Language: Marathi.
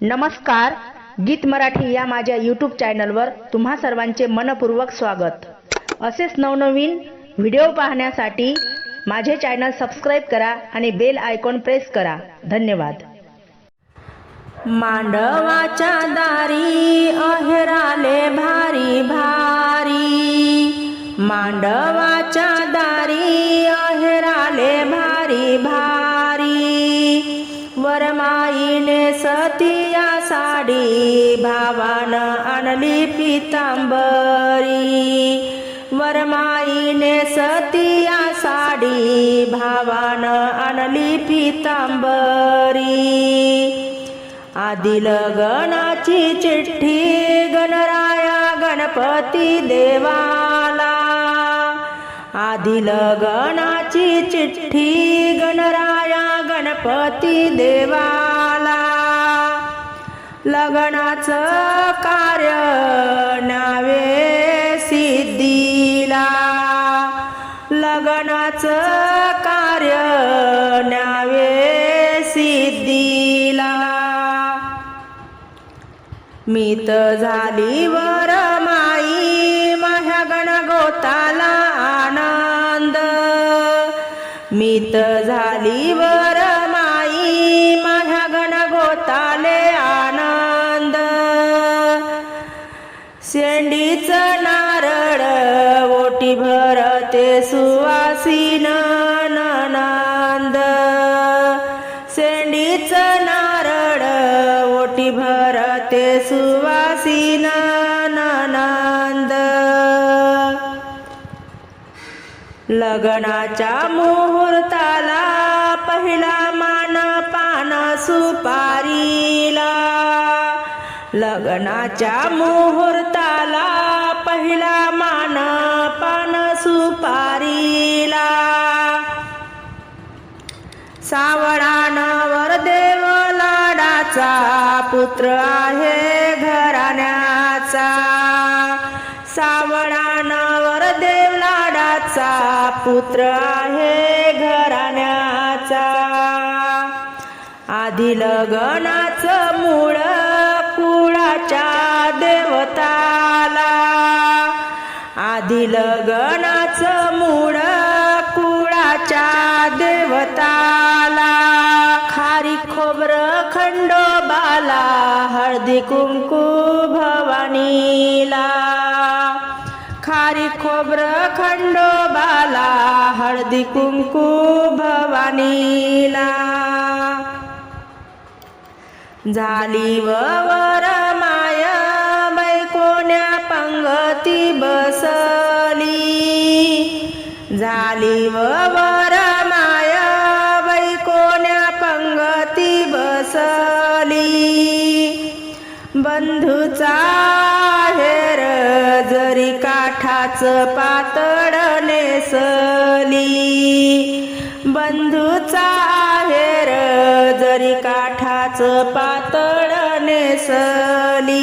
नमस्कार गीत मराठी या माझ्या यूट्यूब चॅनलवर तुम्हा सर्वांचे मनपूर्वक स्वागत. असेच नवनवीन व्हिडिओ पाहण्यासाठी माझे चॅनल सबस्क्राईब करा आणि बेल आयकॉन प्रेस करा. धन्यवाद. मांडवाच्या दारी अहेराले भारी भारी. मांडवाच्या वरमाईने सतिया साडी भावान आणली पितांबरी. वरमाईने सतिया साडी भावान आणली पितांबरी. आधी गणाची चिठ्ठी गणराया गणपती देवा आधी लगनाची चिठ्ठी गणराया गणपती देवाला. लग्नाचं कार्य नावे सिद्धीला. लग्नाचं कार्य नावे सिद्धीला. मीत झाली वर माई माझ्या गणगोताला. मीत झाली वर माई माझ्या गणगोताले आनंद. शेंडीच नारळ ओटी भरते सुवासीन ननंद. लग्नाच्या मुहूर्ताला पहिला मान पान सुपारीला. लग्नाच्या मुहूर्ताला पहिला मान पान सुपारीला. सावळानावर देव लाडाचा पुत्र आहे घराण्याचा. सावळानावर असा पुत्र आहे घराण्याचा. आधी लग्नाचं मूळ कुळाच्या देवताला. आधी लग्नाचं मूळ कुळाच्या देवताला. खारी खोबर खंडोबाला हळदी कुंकू भवा खारी खोबर खंडोबाला हळदी कुंकू भवानीला. झाली वर माय बैकोण्या पंगती बसली. झाली वर माय बैकोण्या पंगती बसली. बंधूचा काठाच पातळ नेसली. बंधूचा हेर जरी काठाच पातळ नेसली.